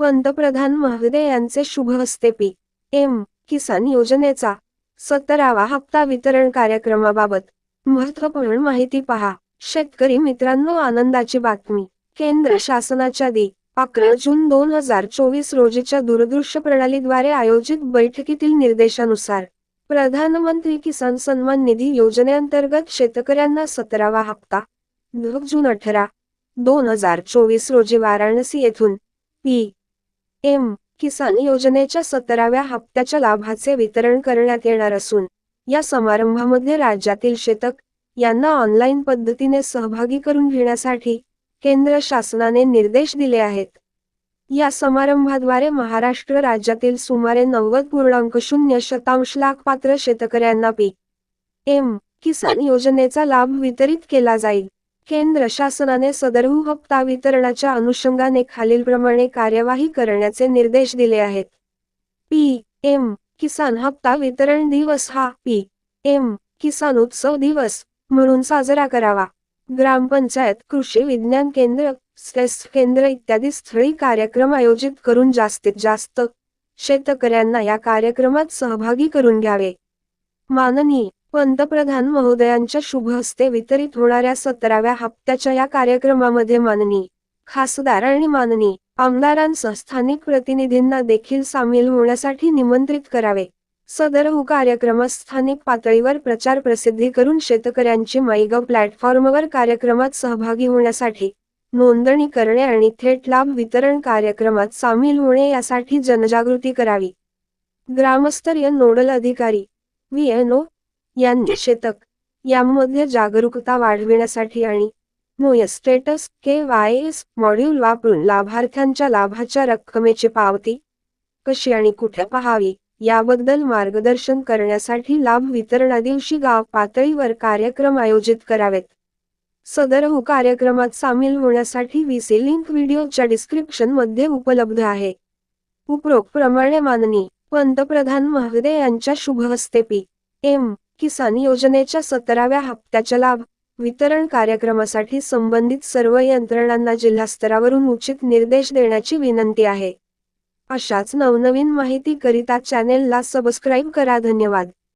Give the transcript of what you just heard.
पंतप्रधान महोदय यांचे शुभ हस्ते पी. एम. किसान योजनेचा सत्तरावा हप्ता वितरण कार्यक्रमाबाबत महत्त्वपूर्ण माहिती पहा. शेतकरी मित्रांनो आनंदाची बातमी. केंद्र शासनाच्या दि. अकरा जून दोन हजार चोवीस रोजीच्या दूरदृश्य प्रणालीद्वारे आयोजित बैठकीतील निर्देशानुसार प्रधानमंत्री किसान सन्मान निधी योजनेअंतर्गत शेतकऱ्यांना सतरावा हप्ता. जून अठरा दोन हजार चोवीस रोजी वाराणसी येथून पी. एम किसान योजनेच्या सतराव्या हप्त्याच्या लाभाचे वितरण करण्यात येणार असून या समारंभामध्ये राज्यातील शेतक यांना ऑनलाईन पद्धतीने सहभागी करून घेण्यासाठी केंद्र शासनाने निर्देश दिले आहेत. या समारंभाद्वारे महाराष्ट्र राज्यातील सुमारे नव्वद पूर्णांक शून्य शतांश लाख पात्र शेतकऱ्यांना पीक एम किसान योजनेचा लाभ वितरित केला जाईल. केंद्र शासनाने सदरहू हप्ता वितरणाच्या अनुषंगाने खालीलप्रमाणे कार्यवाही करण्याचे निर्देश दिले आहेत. पी एम किसान हप्ता वितरण दिवस हा पी एम किसान उत्सव दिवस म्हणून साजरा करावा. ग्रामपंचायत कृषी विज्ञान केंद्र केंद्र इत्यादी स्थळी कार्यक्रम आयोजित करून जास्तीत जास्त शेतकऱ्यांना या कार्यक्रमात सहभागी करून घ्यावे. माननीय पंतप्रधान महोदयांच्या शुभ हस्ते वितरित होणाऱ्या सतराव्या हप्त्याच्या या कार्यक्रमामध्ये माननी खासदार आणि माननी आमदारांसह स्थानिक प्रतिनिधींना देखील सामील होण्यासाठी निमंत्रित करावे. सदर हो कार्यक्रमात स्थानिक पातळीवर प्रचार प्रसिद्धी करून शेतकऱ्यांची माईगव प्लॅटफॉर्मवर कार्यक्रमात सहभागी होण्यासाठी नोंदणी करणे आणि थेट लाभ वितरण कार्यक्रमात सामील होणे यासाठी जनजागृती करावी. ग्रामस्तरीय नोडल अधिकारी व्ही एन ओ या निषेधक यामध्ये जागरूकता वाढविण्यासाठी आणि मोय status K Y S module वापरून लाभार्थ्यांच्या लाभाच्या रक्कमेची पावती कशी आणि कुठे पहावी याबद्दल मार्गदर्शन करण्यासाठी लाभ वितरणादिवशी गाव पातळीवर कार्यक्रम आयोजित करावेत. सदरहू हो कार्यक्रमात सामील होण्यासाठी वीसी लिंक व्हिडिओच्या डिस्क्रिप्शनमध्ये उपलब्ध आहे. उपरोक्त प्रमाणे माननी पंतप्रधान महोदय यांच्या शुभ हस्ते पी. एम. किसान योजनेच्या सतराव्या हप्त्याच्या लाभ वितरण कार्यक्रमासाठी संबंधित सर्व यंत्रणांना जिल्हास्तरावरून उचित निर्देश देण्याची विनंती आहे. अशाच नवनवीन माहितीकरिता चॅनेलला सबस्क्राईब करा. धन्यवाद.